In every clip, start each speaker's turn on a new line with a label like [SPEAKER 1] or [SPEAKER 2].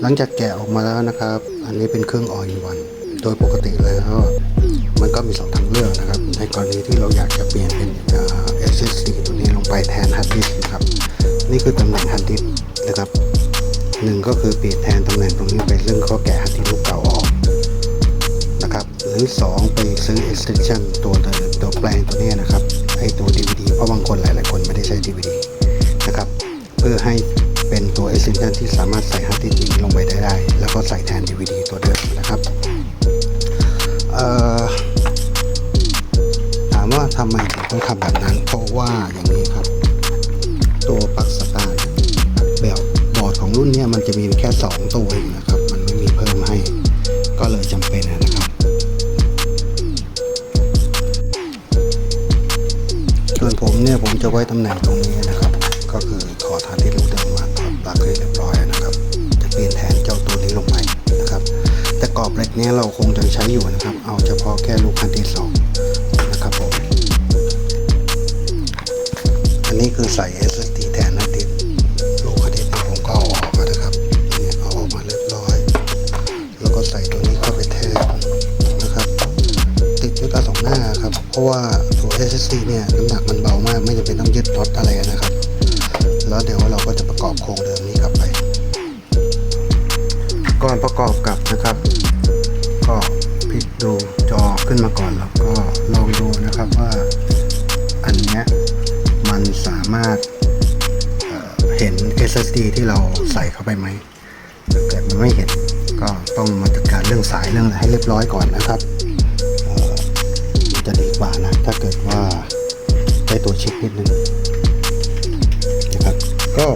[SPEAKER 1] หลังจากแกะออกมาแล้วนะครับ อันนี้เป็นเครื่องออยวันโดยปกติแล้วมันก็มีสองทางเลือกนะครับ ในกรณีที่เราอยากจะเปลี่ยนเป็นเอ่อ SSD ตัวนี้ลงไปแทนฮาร์ดดิสก์นะครับ นี่คือตำแหน่งฮาร์ดดิสก์นะครับหนึ่งก็คือเปลี่ยนแทนตำแหน่งตรงนี้ไปซึ่งก็แกะฮาร์ดดิสก์ลูกเก่าออกนะครับ หรือ 2 ไปซื้อ extension ตัวเดิมตัวแปลงตัวนี้นะครับไอตัว DVD เพราะบางคนหลาย ๆ คนไม่ได้ใช้ DVD นะครับ เพื่อให้ เป็นตัว extension ที่สามารถใส่ฮาร์ดดิสก์ลงไปได้ได้ แล้วก็ใส่แทน DVD ตัวเดิมนะครับถามว่าทำไมถึงต้องทำแบบนั้น เพราะว่าอย่างนี้ครับ ตัวปลั๊กสตาร์ทแบบบอร์ดของรุ่นนี้มันจะมีแค่ 2 ตัวเองนะครับ มันไม่มีเพิ่มให้ ก็เลยจำเป็นนะครับส่วนผมเนี่ยผมจะไว้ตำแหน่งตรงนี้นะครับ ก็คือถอดฮาร์ดดิสก์ลูเดิม ปลั๊กให้เรียบร้อยนะครับ จะเปลี่ยนแทนเจ้าตัวนี้ลงไปนะครับ แต่กรอบเหล็กนี้เราคงจะใช้อยู่นะครับ เอาเฉพาะแค่ลูกฮาร์ดดิสองนะครับผม อันนี้คือใส่ SSD แทนฮาร์ดดิสก์ลูกฮาร์ดดิสก์เนี่ผมก็เอาออกมานะครับเนี่ยเอาออกมาเรียบร้อย แล้วก็ใส่ตัวนี้เข้าไปแทนนะครับ ติดด้วยกาวสองหน้าครับ เพราะว่าตัว SSD เนี่ยน้ำหนักมันเบามากไม่จำเป็นต้องยึดน็อตอะไรนะครับ แล้วเดี๋ยวเราก็จะประกอบโครงเดิมนี้กลับไป ก่อนประกอบกลับนะครับ ก็พลิกดูจอขึ้นมาก่อนแล้วก็ลองดูนะครับว่าอันเนี้ยมันสามารถเอ่อเห็น SSD ที่เราใส่เข้าไปไหมถ้าเกิดมันไม่เห็นก็ต้องมาจัดการเรื่องสายเรื่องอะไรให้เรียบร้อยก่อนนะครับจะดีกว่านะ ถ้าเกิดว่าใช้ตัวชิปนิดนึง ก็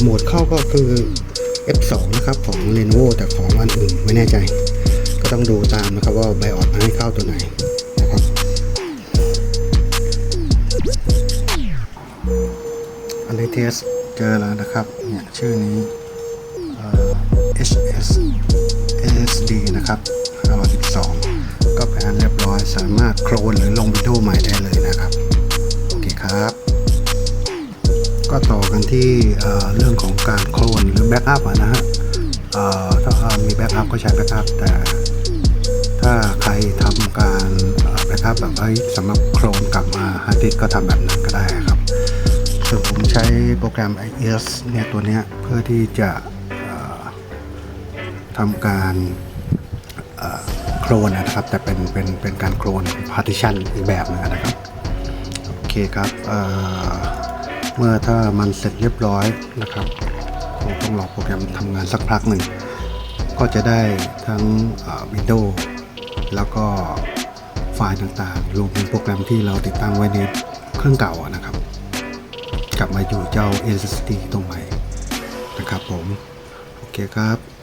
[SPEAKER 1] โหมดเข้าก็คือ F2 นะครับของ Lenovo แต่ของอันอื่นไม่แน่ใจ ก็ต้องดูตามนะครับว่าไบออดมาให้เข้าตัวไหนนะครับ อันนี้เทสเจอแล้วนะครับเนี่ยชื่อนี้ HS SSD นะครับ512 ก็เป็นอันเรียบร้อยสามารถโคลนหรือลงวิดีโอใหม่ได้เลยนะครับ โอเคครับ ก็ต่อกันที่เรื่องของการโคลนหรือแบ็กอัพนะฮะถ้ามีแบ็กอัพก็ใช้แบ็กอัพแต่ถ้าใครทำการแบ็กอัพแบบเฮ้สำหรับโคลนกลับมาฮาร์ดดิสก์ก็ทำแบบนั้นก็ได้ครับส่วนผมใช้โปรแกรม IS เนี่ยตัวเนี้ยเพื่อที่จะทำการโคลนนะครับ แต่เป็นเป็นเป็นการโคลน partition อีกแบบหนึงนะครับ โอเคครับ เมื่อถ้ามันเสร็จเรียบร้อยนะครับคงต้องรอโปรแกรมทำงานสักพักหนึ่ง ก็จะได้ทั้งวิดีโอแล้วก็ไฟล์ต่างๆรวมถึงโปรแกรมที่เราติดตั้งไว้ในเครื่องเก่านะครับ กลับมาอยู่เจ้า SSD ตรงใหม่นะครับผม โอเคครับ